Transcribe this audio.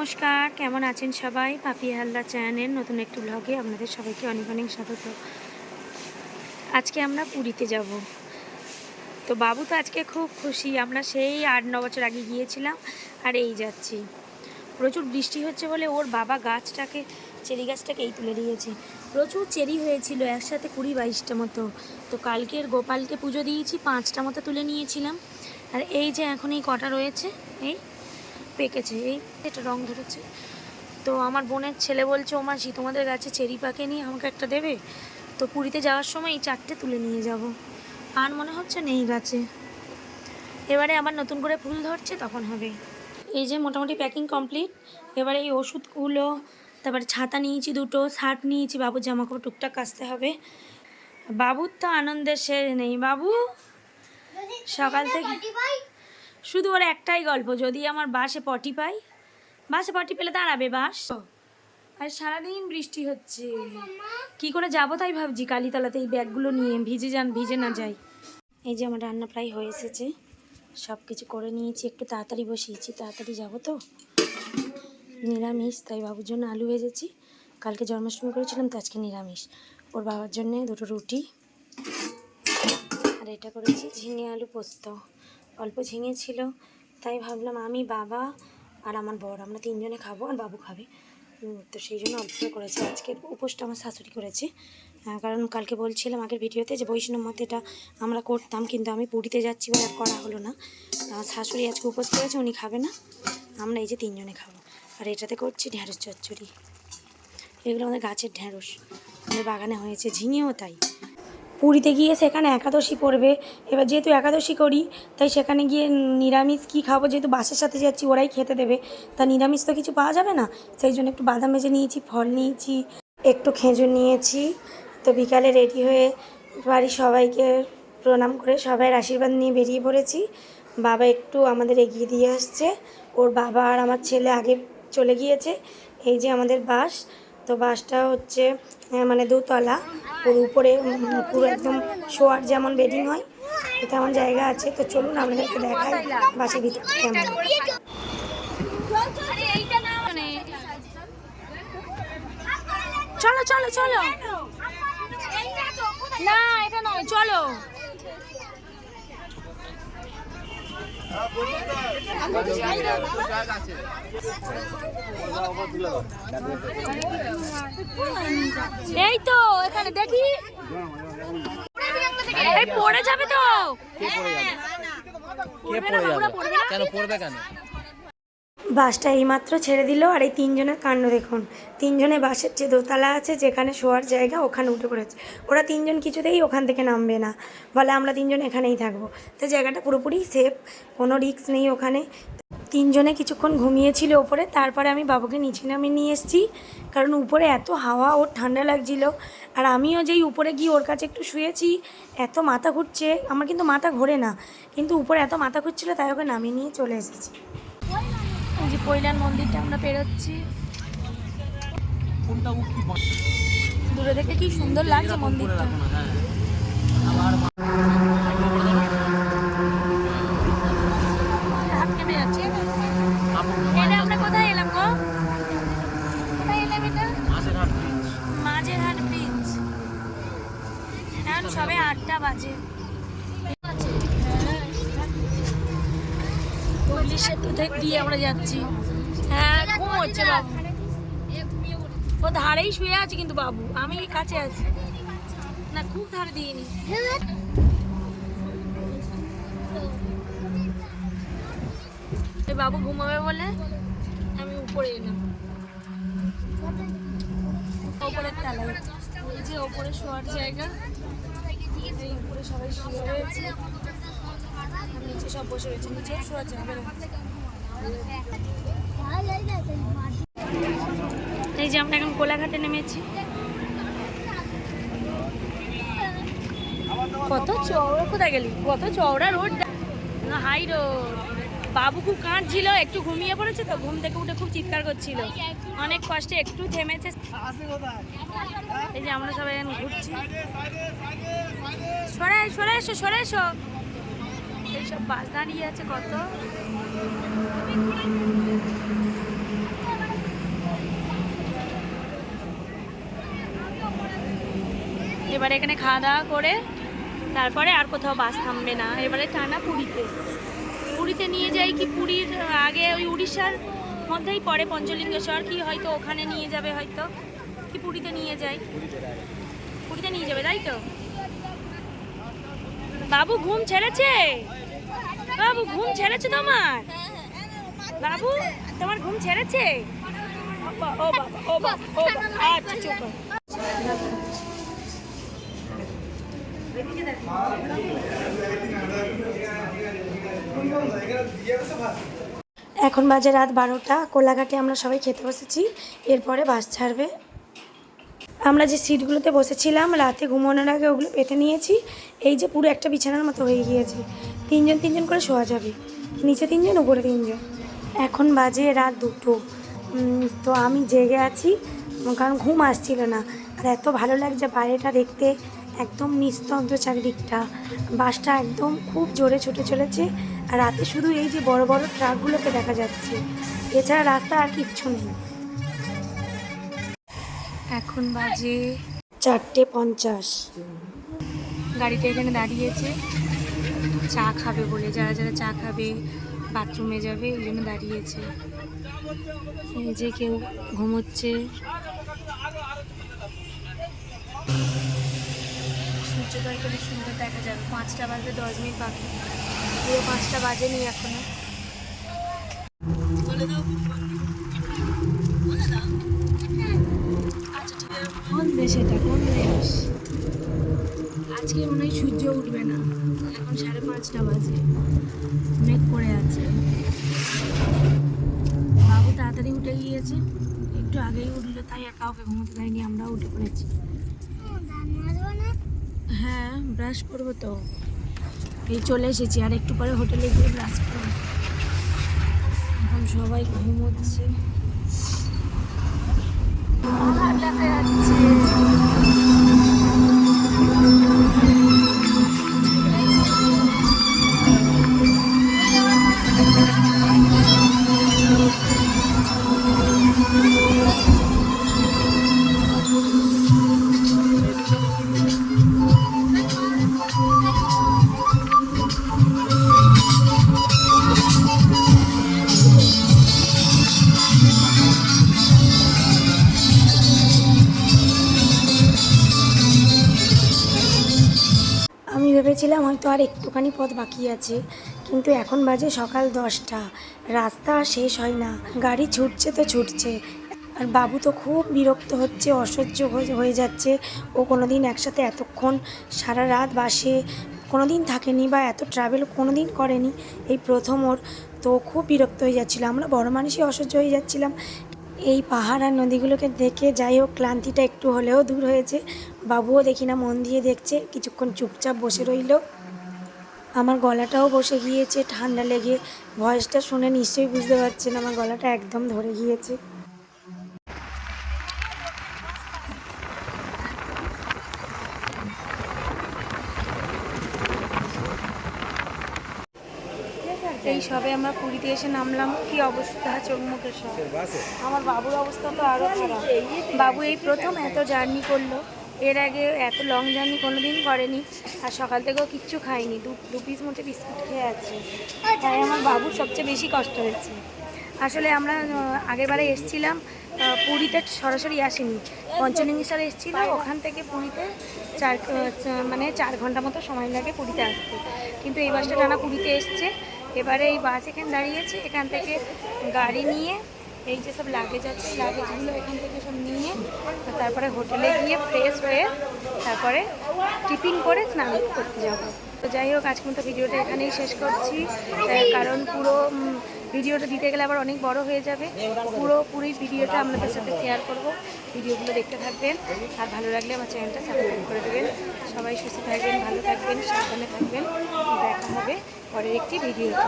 নমস্কার, কেমন আছেন সবাই? পাপি হালদা চ্যানেল নতুন একটি ব্লগে আপনাদের সবাইকে অনেক অনেক স্বাগত। আজকে আমরা পুরীতে যাব। তো বাবু তো আজকে খুব খুশি, আমরা সেই আট ন বছর আগে গিয়েছিলাম আর এই যাচ্ছি। প্রচুর বৃষ্টি হচ্ছে বলে ওর বাবা গাছটাকে, চেরি গাছটাকে এই তুলে দিয়েছে। প্রচুর চেরি হয়েছিল একসাথে কুড়ি বাইশটা মতো। তো কালকের গোপালকে পুজো দিয়েছি, পাঁচটা মতো তুলে নিয়েছিলাম। আর এই যে এখন এই কটা রয়েছে, এই পেকেছে, এই এটা রং ধরেছে। তো আমার বোনের ছেলে বলছে, ও মাসি, তোমাদের গাছে চেরি পাকে নিয়ে আমাকে একটা দেবে? তো পুরীতে যাওয়ার সময় এই চারটে তুলে নিয়ে যাব। আর মনে হচ্ছে নেই গাছে। এবারে আবার নতুন করে ফুল ধরছে, তখন হবে। এই যে মোটামুটি প্যাকিং কমপ্লিট, এবারে এই ওষুধগুলো, তারপরে ছাতা নিয়েছি দুটো, শার্ট নিয়েছি, বাবুর জামা কাপড় টুকটাক কাচতে হবে। বাবুর তো আনন্দের শেষ নেই। বাবু, সকাল থেকে শুধু ওর একটাই গল্প, যদি আমার বাসে পটি পাই। বাসে পটি পেলে দাঁড়াবে বাস। আর সারাদিন বৃষ্টি হচ্ছে। কি করে যাব তাই ভাবছি, কালীতলাতে এই ব্যাগগুলো নিয়ে ভিজে যান, ভিজে না যাই। এই যে আমার রান্না প্রায় হয়ে এসেছে। সব কিছু করে নিয়েছি, একটু তাড়াতাড়ি বসিয়েছি। তাড়াতাড়ি যাব তো। নিরামিষ, তাই বাবুর জন্য আলু ভেজেছি। কালকে জন্মাষ্টমী করেছিলাম, তো আজকে নিরামিষ। ওর বাবার জন্যে দুটো রুটি। আর এটা করেছি ঝিঙে আলু পোস্ত। অল্প ঝিঙে ছিল, তাই ভাবলাম আমি, বাবা আর আমার বর, আমরা তিনজনে খাব আর বাবু খাবে। তো সেই জন্য অল্প করে করেছি। আজকের উপোসটা আমার শাশুড়ি করেছে। কারণ কালকে বলছিলাম আগের ভিডিওতে যে বৈষ্ণব মতে এটা আমরা করতাম, কিন্তু আমি পুরীতে যাচ্ছি বলে আর করা হলো না। আমার শাশুড়ি আজকে উপোস করেছে, উনি খাবে না। আমরা এই যে তিনজনে খাব। আর এটাতে করছি ঢ্যাঁড়স চচ্চড়ি। এগুলো আমাদের গাছের ঢ্যাঁড়স আমাদের বাগানে হয়েছে ঝিঙেও তাই। পুরীতে গিয়ে সেখানে একাদশী পড়বে। এবার যেহেতু একাদশী করি, তাই সেখানে গিয়ে নিরামিষ কী খাব? যেহেতু বাসের সাথে যাচ্ছি, ওরাই খেতে দেবে। তা নিরামিষ তো কিছু পাওয়া যাবে না? সেই জন্য একটু বাদাম ভেজে নিয়েছি, ফল নিয়েছি, একটু খেজুর নিয়েছি। তো বিকালে রেডি হয়ে বাড়ির সবাইকে প্রণাম করে সবাইয়ের আশীর্বাদ নিয়ে বেরিয়ে পড়েছি। বাবা একটু আমাদের এগিয়ে দিয়ে আসছে। ওর বাবা আর আমার ছেলে আগে চলে গিয়েছে। এই যে আমাদের বাস তো বাসটা হচ্ছে মানে দোতলা। ওর উপরে পুরো একদম শোয়ার যেমন বেডিং হয়, তো তেমন জায়গা আছে। তো চলুন আপনাদেরকে দেখাই বাসের ভিতর কেমন। চলো চলো চলো। না, এটা নয়, চলো। এই তো এখানে দেখি। এই পড়ে যাবে তো। কে পড়ে যাবে? কেন পড়বে কেন? বাসটা এইমাত্র ছেড়ে দিল আর এই তিনজনের কাণ্ড দেখুন। তিনজনে বাসের যে দোতলা আছে, যেখানে শোয়ার জায়গা, ওখানে উঠে পড়েছে। ওরা তিনজন কিছুতেই ওখান থেকে নামবে না। বলে আমরা তিনজন এখানেই থাকব। তো জায়গাটা পুরোপুরি সেফ কোনো রিস্ক নেই ওখানে। তিনজনে কিছুক্ষণ ঘুমিয়েছিল ওপরে, তারপরে আমি বাবুকে নিচে নামিয়ে নিয়ে এসেছি। কারণ উপরে এত হাওয়া, ওর ঠান্ডা লাগছিল। আর আমিও যেই উপরে গিয়ে ওর কাছে একটু শুয়েছি, এত মাথা ঘুরছে, আমার কিন্তু মাথা ঘোরে না। কিন্তু উপরে এত মাথা ঘুরছিল, তাই ওকে নামিয়ে নিয়ে চলে এসেছি। কৈলান মন্দিরটা আমরা পেরোচ্ছি। দূরে থেকে কি সুন্দর লাগছে মন্দিরটা হ্যাঁ আবার হাত কেটে যাচ্ছে এটা আমরা কোথায় এলাম গো কোথায় এলাম এটা মাছের হাট ব্রিজ মাঝেরহাট ব্রিজ এখন সবে আটটা বাজে হুগলি সেতু দিয়ে আমরা যাচ্ছি। হ্যাঁ ঘুম হচ্ছে বাবু। ও ধারেই শুয়ে আছে কিন্তু বাবু, আমি কাছে আছি। না, খুব ধারে দিইনি। বাবু ঘুমাবে বলে আমি উপরে এলাম। ওপরের তলায়। যে ওপরে শোয়ার জায়গা উপরে সবাই শুয়ে রয়েছে সব বসে রয়েছে জায়গা এই যে আমরা এখন কোলাঘাটে নেমেছি। কত চওড়া কোথায় গেলি? কত চওড়া রোড না হাই রোড বাবু খুব কাঁদছিল একটু ঘুমিয়ে পড়েছে তো ঘুম থেকে উঠে খুব চিৎকার করছিল। অনেক কষ্টে একটু থেমেছে। এই যে আমরা সবাই এখন ঘুরছি। সরে সরে এসো সরে এসো। সব বাস দাঁড়িয়ে আছে কত? এবারে এখানে খাওয়া দাওয়া করে তারপরে আর কোথাও বাস থামবে না। এবারে টানা পুরীতে। পুরীতে নিয়ে যাই কি? পুরীর আগে ওই উড়িষ্যার মধ্যেই পড়ে পঞ্চলিঙ্গেশ্বর। কি হয়তো ওখানে নিয়ে যাবে হয়তো। কি পুরীতে নিয়ে যাই? পুরীতে নিয়ে যাবে, তাই তো? বাবু, ঘুম ছেড়েছে? বাবু, ঘুম ছেড়েছে তোমার? বাবু, তোমার ঘুম ছেড়েছে? ও বাবা ও বাবা আচ্ছা চুপ এখন বাজে রাত বারোটা, কোলাঘাটে আমরা সবাই খেতে বসেছি, এরপরে বাস ছাড়বে। আমরা যে সিটগুলোতে বসেছিলাম, রাতে ঘুমানোর আগে ওগুলো পেতে নিয়েছি, এই যে পুরো একটা বিছানার মতো হয়ে গিয়েছে। তিনজন তিনজন করে শোয়া যাবে। নিচে তিনজন, উপরে তিনজন। এখন বাজে রাত দুটো। তো আমি জেগে আছি, কারণ ঘুম আসছিল না। আর এত ভালো লাগছে বাইরেটা দেখতে, একদম নিস্তব্ধ চারিদিকটা। বাসটা একদম খুব জোরে ছুটে চলেছে। আর রাতে শুধু এই যে বড় বড় ট্রাকগুলোকে দেখা যাচ্ছে। এছাড়া রাস্তা আর কিচ্ছু নেই। এখন বাজে চারটে পঞ্চাশ। গাড়িটা এখানে দাঁড়িয়েছে। চা খাবে বলে, যারা যারা চা খাবে, বাথরুমে যাবে, এই জন্য দাঁড়িয়েছে। এই যে কেউ ঘুমোচ্ছে। সূর্যোদয় করে সুন্দর দেখা যাবে। পাঁচটা বাজে, দশ মিনিট বাকি। পুরো পাঁচটা বাজেনি এখনও। আচ্ছা ঠিক আছে। কোন দেশ এটা কোন দেশ আজকে মনে হয় সূর্য উঠবে না। এখন সাড়ে পাঁচটা বাজে। মেঘ করে আছে। বাবু তাড়াতাড়ি উঠে গিয়েছে। একটু আগেই উঠল, তাই আর কাউকে ঘুমোতে দেয়নি, আমরাও উঠে পড়েছি। হ্যাঁ ব্রাশ করব তো। এই চলে এসেছি, আর একটু পরে হোটেলে গিয়ে ব্রাশ করব। এখন সবাই ঘুমোচ্ছে। ভেবেছিলাম হয়তো আর একটুখানি পথ বাকি আছে। কিন্তু এখন বাজে সকাল দশটা। রাস্তা শেষ হয় না। গাড়ি ছুটছে তো ছুটছে। আর বাবু তো খুব বিরক্ত হচ্ছে, অসহ্য হয়ে- হয়ে যাচ্ছে। ও কোনো দিন একসাথে এতক্ষণ সারা রাত বাসে কোনো দিন থাকেনি বা এত ট্রাভেল কোনো দিন করেনি। এই প্রথম ওর তো খুব বিরক্ত হয়ে যাচ্ছিল। আমরা বড় মানুষই অসহ্য হয়ে যাচ্ছিলাম। এই পাহাড় আর নদীগুলোকে দেখে যাই হোক, ক্লান্তিটা একটু হলেও দূর হয়েছে। বাবুও দেখি না, মন দিয়ে দেখছে, কিছুক্ষণ চুপচাপ বসে রইল। আমার গলাটাও বসে গিয়েছে, ঠান্ডা লেগে। ভয়েসটা শুনে নিশ্চয়ই বুঝতে পারছেন, আমার গলাটা একদম ধরে গিয়েছে এই সবে আমরা পুরীতে এসে নামলাম। কি অবস্থা চোখ মুখের সব আমার বাবুর অবস্থা তো আরও খারাপ। বাবু এই প্রথম এত জার্নি করল। এর আগে এত লং জার্নি কোনোদিন করেনি। আর সকাল থেকেও কিচ্ছু খায়নি। দু দু পিস মতো বিস্কুট খেয়ে আছে। তাই আমার বাবুর সবচেয়ে বেশি কষ্ট হয়েছে। আসলে আমরা আগেরবারে এসছিলাম পুরীতে সরাসরি আসিনি। পঞ্চলিঙ্গেশ্বরে এসেছিলাম। ওখান থেকে পুরীতে চার মানে চার ঘণ্টা মতো সময় লাগে পুরীতে আসতে। কিন্তু এই বাসটা টানা পুরীতে এসছে। এবারে এই বাস এখানে দাঁড়িয়েছে, এখান থেকে গাড়ি নিয়ে, এই যে সব লাগেজ আছে লাগেজগুলো এখান থেকে সব নিয়ে, তারপরে হোটেলে গিয়ে ফ্রেশ হয়ে তারপরে টিফিন করে স্নান করতে যাব। তো যাই হোক আজকে মতো ভিডিওটা এখানেই শেষ করছি। কারণ পুরো ভিডিওটা দিতে গেলে আবার অনেক বড় হয়ে যাবে। পুরো পুরোই ভিডিওটা আপনাদের সাথে শেয়ার করব। ভিডিওগুলো দেখতে থাকবেন। আর ভালো লাগলে আমার চ্যানেলটা সাবস্ক্রাইব করে দেবেন। সবাই সুস্থ থাকবেন, ভালো থাকবেন, সাবধানে থাকবেন। দেখা হবে পরের একটি ভিডিওতে।